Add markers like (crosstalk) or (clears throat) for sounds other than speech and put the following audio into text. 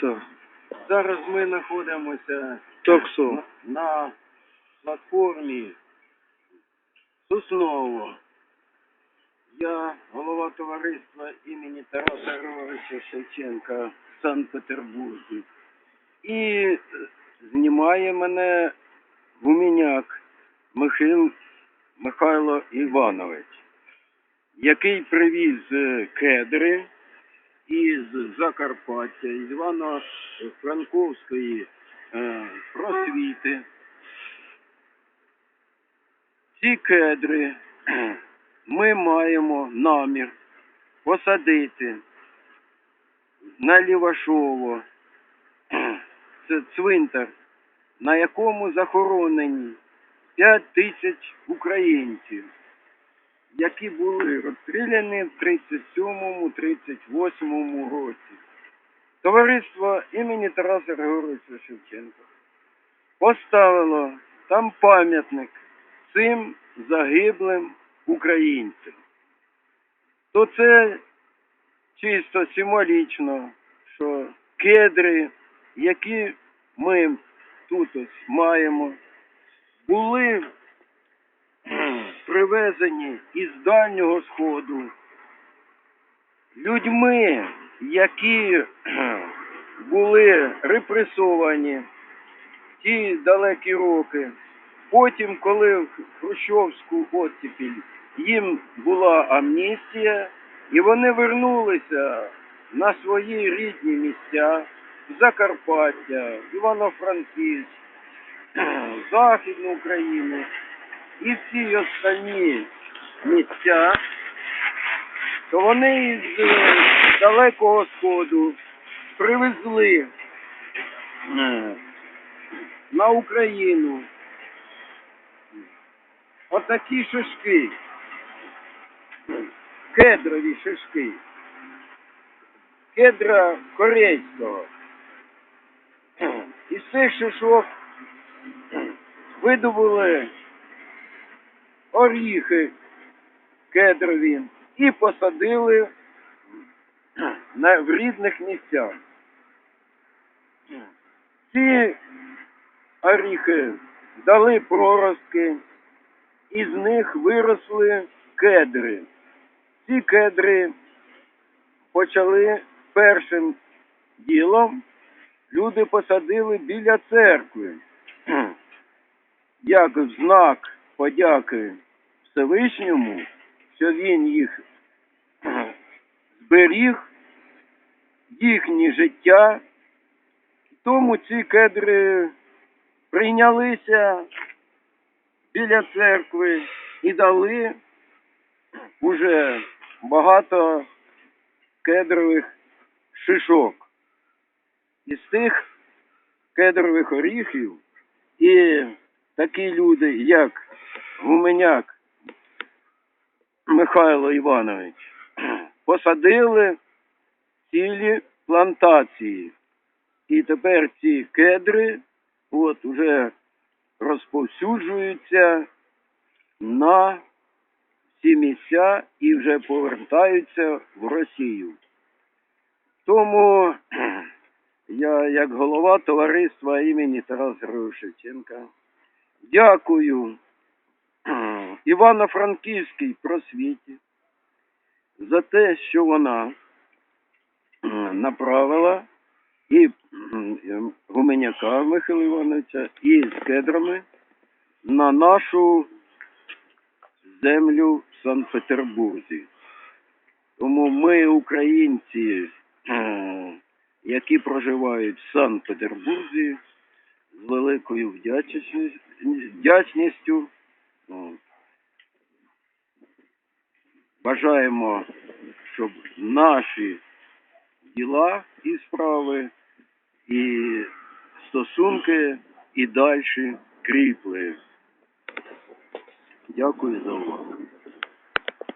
Так. Зараз ми знаходимося Токсо. на, на платформі Сосново. Я голова товариства імені Тараса Григоровича Шевченка в Санкт-Петербурзі. І знімає мене гуменяк Михаил Михайло Іванович, який привіз е, кедри Закарпаття, Івано-Франковської е, просвіти. Ці кедри (clears throat) ми маємо намір посадити на Лівашово. (clears throat) Це цвинтар, на якому захоронені 5 тисяч українців, які були розстріляні в 37-38 році. Товариство імені Тараса Григоровича Шевченка поставило там пам'ятник цим загиблим українцям. То це чисто символічно, що кедри, які ми тут ось маємо, були привезені із дальнього сходу. Людьми, які (clears throat) були репресовані ті далекі роки. Потім, коли в Хрущовську оттепіль їм була амністія, і вони вернулися на свої рідні місця в Закарпаття, Івано-Франківськ, (clears throat) Західну Україну і всі останні місця, то вони із е, далекого сходу привезли е, на Україну. Отакі шишки, кедрові шишки, кедра корейського. Із цих шишок видобули оріхи кедрові і посадили на, в рідних місцях. Ці оріхи дали проростки, із них виросли кедри. Ці кедри почали першим ділом люди посадили біля церкви. Як знак подяки Всевишньому, що він їх зберіг, їхнє життя. Тому ці кедри прийнялися біля церкви і дали уже багато кедрових шишок. Із тих кедрових оріхів і такі люди, як Гуменяк Михайло Іванович, посадили цілі плантації. І тепер ці кедри от уже розповсюджуються на всі місця і вже повертаються в Росію. Тому я, як голова товариства імені Тараса Григоровича дякую Івано-Франківській просвіті за те, що вона направила і Гуменяка Михайла Івановича, і з кедрами на нашу землю в Санкт-Петербурзі. Тому ми, українці, які проживають в Санкт-Петербурзі, з великою вдячністю, бажаємо, щоб наші діла і справи, і стосунки і далі кріпли. Дякую за увагу.